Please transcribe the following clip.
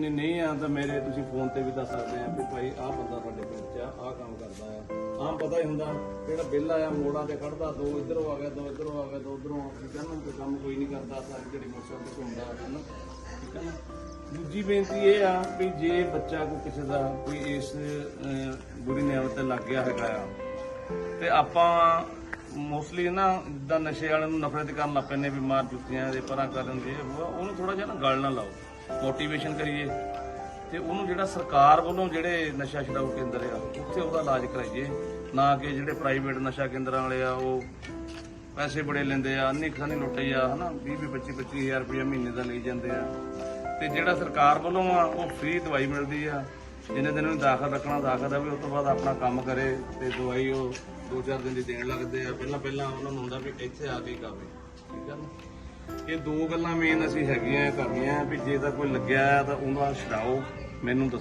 ਨਹੀਂ ਨਹੀਂ ਆ ਤਾਂ ਮੇਰੇ ਤੁਸੀਂ ਫੋਨ ਤੇ ਵੀ ਦੱਸ ਸਕਦੇ ਆ ਵੀ ਭਾਈ ਆਹ ਬੰਦਾ ਤੁਹਾਡੇ ਪਿੰਡ 'ਚ ਆ ਆਹ ਕੰਮ ਕਰਦਾ ਆ। ਆਮ ਪਤਾ ਹੀ ਹੁੰਦਾ ਜਿਹੜਾ ਬਿੱਲ ਆਇਆ ਮੋੜਾਂ ਤੇ ਖੜਦਾ ਦੋ ਇਧਰੋਂ ਆ ਗਿਆ ਦੋ ਇਧਰੋਂ ਆ ਗਿਆ ਦੋ ਉਧਰੋਂ ਠੀਕ ਹੈ ਕੋਈ ਕੰਮ ਕੋਈ ਨਹੀਂ ਕਰਦਾ ਸਾਰੀ ਜਿਹੜੀ ਮੋਟਰਸਾਈਕਲ ਤੇ ਘੁੰਮਦਾ ਹੈ ਠੀਕ ਹੈ ਨਾ ਦੂਜੀ ਬੇਨਤੀ ਇਹ ਆ ਵੀ ਜੇ ਬੱਚਾ ਕੋਈ ਕਿਸੇ ਦਾ ਕੋਈ ਇਸ ਅਹ, ਬੁਰੀ ਨਿਯਮਤ ਤੇ ਲੱਗ ਗਿਆ ਹੈਗਾ ਆ ਤੇ ਆਪਾਂ ਮੋਸਟਲੀ ਨਾ ਜਿੱਦਾਂ ਨਸ਼ੇ ਵਾਲਿਆਂ ਨੂੰ ਨਫ਼ਰਤ ਕਰਨ ਲੱਗ ਪੈਂਦੇ ਵੀ ਮਾਰ ਜੁੱਤੀਆਂ ਦੇ ਪਰਾਂ ਕਰਨ ਦੇ ਉਹ ਉਹਨੂੰ ਥੋੜਾ ਜਿਹਾ ਨਾ ਗਲ ਨਾ ਲਾਓ। ਮੋਟੀਵੇਸ਼ਨ ਕਰੀਏ ਤੇ ਉਹਨੂੰ ਜਿਹੜਾ ਸਰਕਾਰ ਵੱਲੋਂ ਜਿਹੜੇ ਨਸ਼ਾ ਛਡਾਊ ਕੇਂਦਰ ਆ, ਉੱਥੇ ਉਹਦਾ ਇਲਾਜ ਕਰਾਈਏ। ਨਾ ਕਿ ਜਿਹੜੇ ਪ੍ਰਾਈਵੇਟ ਨਸ਼ਾ ਕੇਂਦਰਾਂ ਵਾਲੇ ਆ, ਉਹ ਪੈਸੇ ਬੜੇ ਲੈਂਦੇ ਆ ਅੰਨੀ ਖਾਨੀ ਲੁੱਟੇ ਆ, ਹਨਾ 20 20 25 25000 ਰੁਪਏ ਮਹੀਨੇ ਦਾ ਲਈ ਜਾਂਦੇ ਆ। ਤੇ ਜਿਹੜਾ ਸਰਕਾਰ ਵੱਲੋਂ ਆ, ਉਹ ਫ੍ਰੀ ਦਵਾਈ ਮਿਲਦੀ ਆ। ਜਿੰਨੇ ਦਿਨ ਨੂੰ ਦਾਖਲ ਰੱਖਣਾ, ਦਾਖਲ ਰਵੇ ਉਸ ਤੋਂ ਬਾਅਦ ਆਪਣਾ ਕੰਮ ਕਰੇ ਤੇ ਦਵਾਈ ਉਹ ਦੋ ਚਾਰ ਦਿਨ ਦੀ ਦੇਣ ਲੱਗਦੇ ਆ। ਪਹਿਲਾਂ ਪਹਿਲਾਂ ਉਹਨਾਂ ਨੂੰ ਹੁੰਦਾ ਵੀ ਇੱਥੇ ਆ ਕੇ ਹੀ ਠੀਕ ਆ ਨਾ? ਇਹ ਦੋ ਗੱਲਾਂ ਮੇਨ ਅਸੀਂ ਹੈਗੀਆਂ ਕਰਨੀਆਂ, ਵੀ ਜੇ ਤਾਂ ਕੋਈ ਲੱਗਿਆ ਤਾਂ ਉਹਦਾ ਛਡਾਓ, ਮੈਨੂੰ ਦੱਸੋ।